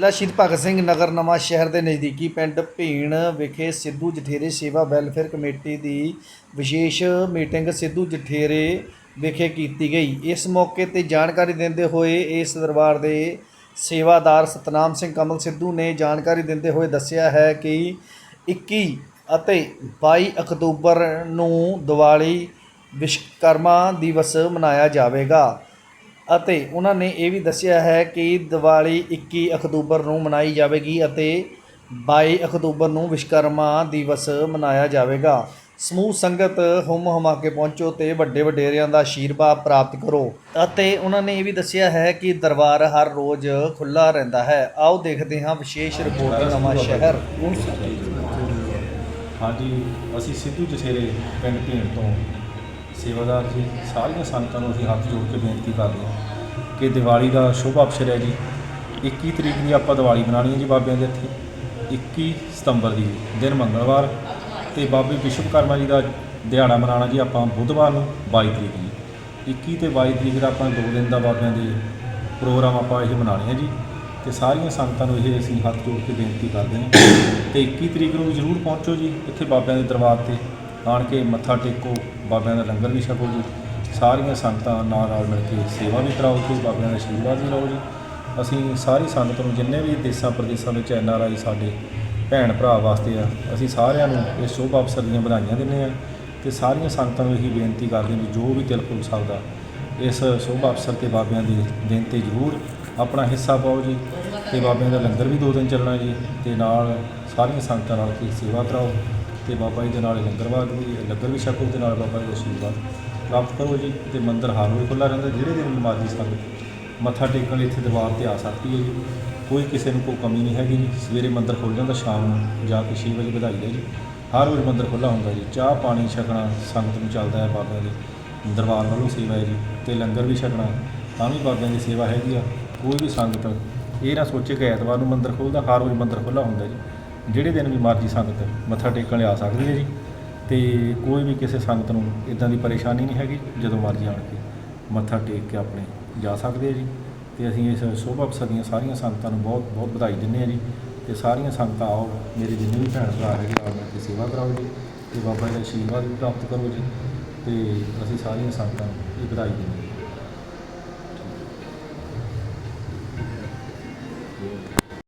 ਜ਼ਿਲ੍ਹਾ ਸ਼ਹੀਦ ਭਗਤ ਸਿੰਘ ਨਗਰ ਨਵਾਂ ਸ਼ਹਿਰ ਦੇ ਨਜ਼ਦੀਕੀ ਪਿੰਡ ਭੀਣ ਵਿਖੇ ਸਿੱਧੂ ਜਠੇਰੇ ਸੇਵਾ ਵੈਲਫੇਅਰ ਕਮੇਟੀ ਦੀ ਵਿਸ਼ੇਸ਼ ਮੀਟਿੰਗ ਸਿੱਧੂ ਜਠੇਰੇ ਵਿਖੇ ਕੀਤੀ ਗਈ। ਇਸ ਮੌਕੇ ਤੇ ਜਾਣਕਾਰੀ ਦਿੰਦੇ ਹੋਏ ਇਸ ਦਰਬਾਰ ਦੇ ਸੇਵਾਦਾਰ ਸਤਨਾਮ ਸਿੰਘ ਕਮਲ ਸਿੱਧੂ ਨੇ ਜਾਣਕਾਰੀ ਦਿੰਦੇ ਹੋਏ ਦੱਸਿਆ ਹੈ ਕਿ 21 ਅਤੇ 22 ਅਕਤੂਬਰ ਨੂੰ ਦੀਵਾਲੀ ਵਿਸ਼ਵਕਰਮਾ ਦਿਵਸ ਮਨਾਇਆ ਜਾਵੇਗਾ। ਅਤੇ ਉਹਨਾਂ ਨੇ ਇਹ ਵੀ ਦੱਸਿਆ ਹੈ ਕਿ ਦੀਵਾਲੀ 21 ਅਕਤੂਬਰ ਨੂੰ ਮਨਾਈ ਜਾਵੇਗੀ ਅਤੇ 22 ਅਕਤੂਬਰ ਨੂੰ ਵਿਸ਼ਵਕਰਮਾ ਦਿਵਸ ਮਨਾਇਆ ਜਾਵੇਗਾ। ਸਮੂਹ ਸੰਗਤ ਹੁਮ ਹੁਮਾ ਕੇ ਪਹੁੰਚੋ ਤੇ ਵੱਡੇ ਵਡੇਰਿਆਂ ਦਾ ਆਸ਼ੀਰਵਾਦ ਪ੍ਰਾਪਤ ਕਰੋ। ਅਤੇ ਉਹਨਾਂ ਨੇ ਇਹ ਵੀ ਦੱਸਿਆ ਹੈ ਕਿ ਦਰਬਾਰ ਹਰ ਰੋਜ਼ ਖੁੱਲਾ ਰਹਿੰਦਾ ਹੈ। ਆਓ ਦੇਖਦੇ ਹਾਂ ਵਿਸ਼ੇਸ਼ ਰਿਪੋਰਟ ਨਵਾਂ ਸ਼ਹਿਰ। ਹਾਂਜੀ ਅਸੀਂ ਸਿੱਧੂ ਜਥੇਰੇ ਪਿੰਡ ਭੀਣ ਤੋਂ ਸੇਵਾਦਾਰ ਜੀ, ਸਾਰੀਆਂ ਸੰਗਤਾਂ ਨੂੰ ਅਸੀਂ ਹੱਥ ਜੋੜ ਕੇ ਬੇਨਤੀ ਕਰਦੇ ਹਾਂ ਕਿ ਦੀਵਾਲੀ ਦਾ ਸ਼ੁਭ ਅਵਸਰ ਹੈ ਜੀ। 21 ਤਰੀਕ ਦੀ ਆਪਾਂ ਦੀਵਾਲੀ ਮਨਾਉਣੀ ਹੈ ਜੀ ਬਾਬਿਆਂ ਦੇ ਇੱਥੇ 21 ਸਤੰਬਰ ਦੀ ਦਿਨ ਮੰਗਲਵਾਰ ਤੇ ਬਾਬੇ ਵਿਸ਼ਵਕਰਮਾ ਜੀ ਦਾ ਦਿਹਾੜਾ ਮਨਾਉਣਾ ਜੀ ਆਪਾਂ ਬੁੱਧਵਾਰ ਨੂੰ 22 ਤਰੀਕ ਨੂੰ। 21 ਤੇ 22 ਤਰੀਕ ਦਾ ਆਪਾਂ ਦੋ ਦਿਨ ਦਾ ਬਾਬਿਆਂ ਦੇ ਪ੍ਰੋਗਰਾਮ ਆਪਾਂ ਇਹ ਮਨਾਉਣੇ ਆ ਜੀ। ਤੇ ਸਾਰੀਆਂ ਸੰਗਤਾਂ ਨੂੰ ਇਹ ਅਸੀਂ ਹੱਥ ਜੋੜ ਕੇ ਬੇਨਤੀ ਕਰਦੇ ਹਾਂ। ਤੇ 21 ਤਰੀਕ ਨੂੰ ਜ਼ਰੂਰ ਪਹੁੰਚੋ ਜੀ ਇੱਥੇ ਬਾਬਿਆਂ ਦੇ ਦਰਬਾਰ ਤੇ। ਆਣ ਕੇ ਮੱਥਾ ਟੇਕੋ, ਬਾਬਿਆਂ ਦਾ ਲੰਗਰ ਵੀ ਛਕੋ ਜੀ। ਸਾਰੀਆਂ ਸੰਗਤਾਂ ਨਾਲ ਨਾਲ ਮਿਲ ਕੇ ਸੇਵਾ ਵੀ ਕਰਾਓ ਤੇ ਬਾਬਿਆਂ ਦਾ ਆਸ਼ੀਰਵਾਦ ਵੀ ਲਓ ਜੀ। ਅਸੀਂ ਸਾਰੀ ਸੰਗਤ ਨੂੰ ਜਿੰਨੇ ਵੀ ਦੇਸਾਂ ਪ੍ਰਦੇਸਾਂ ਵਿੱਚ ਐਨ ਆਰ ਆਈ ਸਾਡੇ ਭੈਣ ਭਰਾ ਵਾਸਤੇ ਆ, ਅਸੀਂ ਸਾਰਿਆਂ ਨੂੰ ਇਸ ਸ਼ੁਭ ਅਵਸਰ ਦੀਆਂ ਵਧਾਈਆਂ ਦਿੰਦੇ ਆ ਤੇ ਸਾਰੀਆਂ ਸੰਗਤਾਂ ਨੂੰ ਇਹੀ ਬੇਨਤੀ ਕਰਦੇ ਹਾਂ ਵੀ ਜੋ ਵੀ ਦਿਲ ਖੁੱਲ ਸਕਦਾ ਇਸ ਸ਼ੁਭ ਅਵਸਰ ਤੇ ਬਾਬਿਆਂ ਦੇ ਦਿਨ ਤੇ ਜ਼ਰੂਰ ਆਪਣਾ ਹਿੱਸਾ ਪਾਓ ਜੀ ਤੇ ਬਾਬਿਆਂ ਦਾ ਲੰਗਰ ਵੀ ਦੋ ਦਿਨ ਚੱਲਣਾ ਜੀ ਤੇ ਨਾਲ ਸਾਰੀਆਂ ਸੰਗਤਾਂ ਨਾਲ ਕੀ ਸੇਵਾ ਕਰਾਓ। ਤੇ ਬਾਬਾ ਜੀ ਦੇ ਨਾਲ ਲੰਗਰ ਬਾਦ ਵੀ, ਲੰਗਰ ਵੀ ਛਕੋ ਤੇ ਨਾਲ ਬਾਬਾ ਜੀ ਦਾ ਆਸ਼ੀਰਵਾਦ ਪ੍ਰਾਪਤ ਕਰੋ ਜੀ ਤੇ ਮੰਦਿਰ ਹਰ ਰੋਜ਼ ਖੁੱਲ੍ਹਾ ਰਹਿੰਦਾ, ਜਿਹੜੇ ਦਿਨ ਮਰਜ਼ੀ ਸੰਗਤ ਮੱਥਾ ਟੇਕਣ ਲਈ ਇੱਥੇ ਦਰਬਾਰ ਤੇ ਆ ਸਕਦੀ ਹੈ ਜੀ। ਕੋਈ ਕਿਸੇ ਨੂੰ ਕੋਈ ਕਮੀ ਨਹੀਂ ਹੈਗੀ ਜੀ। ਸਵੇਰੇ ਮੰਦਿਰ ਖੁੱਲ੍ਹ ਜਾਂਦਾ, ਸ਼ਾਮ ਨੂੰ ਜਾ ਕੇ 6 ਵਜੇ ਵਧਾਈ ਹੈ ਜੀ। ਹਰ ਰੋਜ਼ ਮੰਦਿਰ ਖੁੱਲ੍ਹਾ ਹੁੰਦਾ ਜੀ। ਚਾਹ ਪਾਣੀ ਛਕਣਾ ਸੰਗਤ ਨੂੰ ਚੱਲਦਾ ਹੈ ਬਾਬਿਆਂ ਦੇ ਦਰਬਾਰ ਵੱਲੋਂ ਸੇਵਾ ਹੈ ਜੀ ਤੇ ਲੰਗਰ ਵੀ ਛਕਣਾ, ਤਾਂ ਵੀ ਬਾਬਿਆਂ ਦੀ ਸੇਵਾ ਹੈਗੀ ਆ। ਕੋਈ ਵੀ ਸੰਗਤ ਇਹ ਨਾ ਸੋਚੇ ਕਿ ਐਤਵਾਰ ਨੂੰ ਮੰਦਿਰ ਖੁੱਲ੍ਹਦਾ, ਹਰ ਰੋਜ਼ ਮੰਦਿਰ ਖੁੱਲ੍ਹਾ ਹੁੰਦਾ ਜੀ। ਜਿਹੜੇ ਦਿਨ ਵੀ ਮਰਜ਼ੀ ਸੰਗਤ ਮੱਥਾ ਟੇਕਣ ਲਈ ਆ ਸਕਦੀ ਹੈ ਜੀ, ਤੇ ਕੋਈ ਵੀ ਕਿਸੇ ਸੰਗਤ ਨੂੰ ਇਦਾਂ ਦੀ ਪਰੇਸ਼ਾਨੀ ਨਹੀਂ ਹੈਗੀ, ਜਦੋਂ ਮਰਜ਼ੀ ਆਣ ਕੇ ਮੱਥਾ ਟੇਕ ਕੇ ਆਪਣੇ ਜਾ ਸਕਦੇ ਆ ਜੀ। ਤੇ ਅਸੀਂ ਇਸ ਸ਼ੁਭ ਅਵਸਰ ਦੀਆਂ ਸਾਰੀਆਂ ਸੰਗਤਾਂ ਨੂੰ ਬਹੁਤ ਬਹੁਤ ਵਧਾਈ ਦਿੰਦੇ ਹਾਂ ਜੀ। ਤੇ ਸਾਰੀਆਂ ਸੰਗਤਾਂ ਆਓ, ਮੇਰੇ ਜਿੰਨੇ ਵੀ ਭੈਣ ਭਰਾ ਹੈਗੇ ਨਾਲ ਮਿਲ ਕੇ ਸੇਵਾ ਕਰਾਓ ਜੀ। ਤੇ ਬਾਬਾ ਜੀ ਦਾ ਆਸ਼ੀਰਵਾਦ ਵੀ ਪ੍ਰਾਪਤ ਕਰੋ ਜੀ। ਤੇ ਅਸੀਂ ਸਾਰੀਆਂ ਸੰਗਤਾਂ ਨੂੰ ਇਹ ਵਧਾਈ ਦਿੰਦੇ